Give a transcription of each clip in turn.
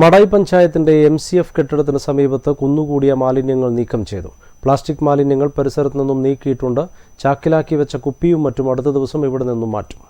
മടായി പഞ്ചായത്തിന്റെ M C F കെട്ടിടത്തിന് സമീപത്ത് കുന്നുകൂടിയ മാലിന്യങ്ങൾ നീക്കം ചെയ്തു. പ്ലാസ്റ്റിക് മാലിന്യങ്ങൾ പരിസരത്ത് നിന്നും നീക്കിയിട്ടുണ്ട്. ചാക്കിലാക്കി വെച്ച കുപ്പിയും മറ്റും അടുത്ത ദിവസം ഇവിടെ നിന്നും മാറ്റും.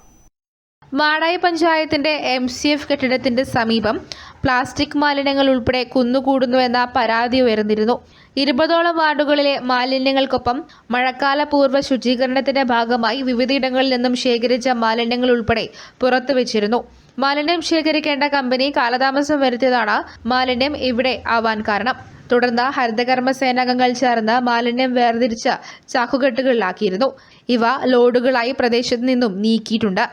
മാടായി പഞ്ചായത്തിന്റെ എം സി എഫ് കെട്ടിടത്തിന്റെ സമീപം പ്ലാസ്റ്റിക് മാലിന്യങ്ങൾ ഉൾപ്പെടെ കുന്നുകൂടുന്നുവെന്ന പരാതി ഉയർന്നിരുന്നു. ഇരുപതോളം വാർഡുകളിലെ മാലിന്യങ്ങൾക്കൊപ്പം മഴക്കാല പൂർവ ശുചീകരണത്തിന്റെ ഭാഗമായി വിവിധയിടങ്ങളിൽ നിന്നും ശേഖരിച്ച മാലിന്യങ്ങൾ ഉൾപ്പെടെ പുറത്തുവച്ചിരുന്നു മാലിന്യം ശേഖരിക്കേണ്ട കമ്പനി കാലതാമസം വരുത്തിയതാണ് മാലിന്യം ഇവിടെ ആവാൻ കാരണം. തുടർന്ന് ഹരിതകർമ്മ സേനാംഗങ്ങൾ ചേർന്ന് മാലിന്യം വേർതിരിച്ച് ചാക്കുകെട്ടുകളിലാക്കിയിരുന്നു. ഇവ ലോഡുകളായി പ്രദേശത്ത് നിന്നും നീക്കിയിട്ടുണ്ട്.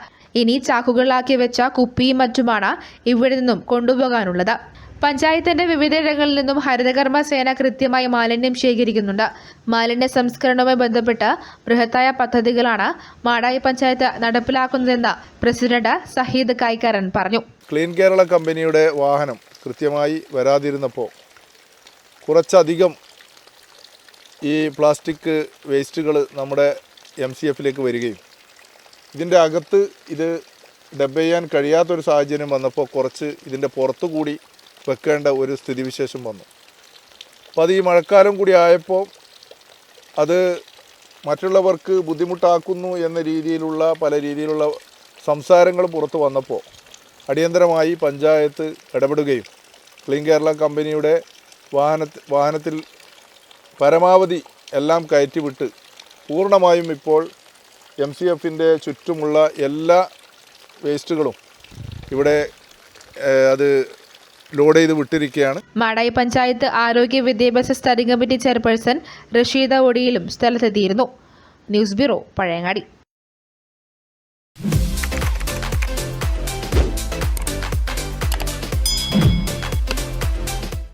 ഇനി ചാക്കുകളിലാക്കി വെച്ച കുപ്പിയും മറ്റുമാണ് ഇവിടെ നിന്നും കൊണ്ടുപോകാനുള്ളത്. പഞ്ചായത്തിന്റെ വിവിധയിടങ്ങളിൽ നിന്നും ഹരിതകർമ്മ സേന കൃത്യമായി മാലിന്യം ശേഖരിക്കുന്നുണ്ട്. മാലിന്യ സംസ്കരണവുമായി ബന്ധപ്പെട്ട ബൃഹത്തായ പദ്ധതികളാണ് മാടായി പഞ്ചായത്ത് നടപ്പിലാക്കുന്നതെന്ന് പ്രസിഡന്റ് സഹീദ് കൈക്കാരൻ പറഞ്ഞു. ക്ലീൻ കേരള കമ്പനിയുടെ വാഹനം കൃത്യമായി വരാതിരുന്നപ്പോൾ കുറച്ചധികം ഈ പ്ലാസ്റ്റിക് വേസ്റ്റുകൾ നമ്മുടെ എം സി എഫിലേക്ക് വരികയും ഇതിന്റെ അകത്ത് ഇത് ഡബ് ചെയ്യാൻ കഴിയാത്തൊരു സാഹചര്യം വന്നപ്പോൾ കുറച്ച് ഇതിന്റെ പുറത്തു കൂടി വെക്കേണ്ട ഒരു സ്ഥിതിവിശേഷം വന്നു. അപ്പോൾ അത് ഈ മഴക്കാലം കൂടി ആയപ്പോൾ അത് മറ്റുള്ളവർക്ക് ബുദ്ധിമുട്ടാക്കുന്നു എന്ന രീതിയിലുള്ള പല രീതിയിലുള്ള സംസാരങ്ങൾ പുറത്തു വന്നപ്പോൾ അടിയന്തരമായി പഞ്ചായത്ത് ഇടപെടുകയും ക്ലീൻ കേരള കമ്പനിയുടെ വാഹന വാഹനത്തിൽ പരമാവധി എല്ലാം കയറ്റിവിട്ട് പൂർണമായും ഇപ്പോൾ എം സി എഫിന്റെ ചുറ്റുമുള്ള എല്ലാ വേസ്റ്റുകളും ഇവിടെ അത് ലോഡ് ചെയ്ത് വിട്ടിരിക്കുകയാണ്. മാടായി പഞ്ചായത്ത് ആരോഗ്യ വിദ്യാഭ്യാസ സ്റ്റാൻഡിംഗ് കമ്മിറ്റി ചെയർപേഴ്സൺ റഷീദ ഒടിയിലും സ്ഥലത്തെത്തിയിരുന്നു. News bureau Pazhayangadi.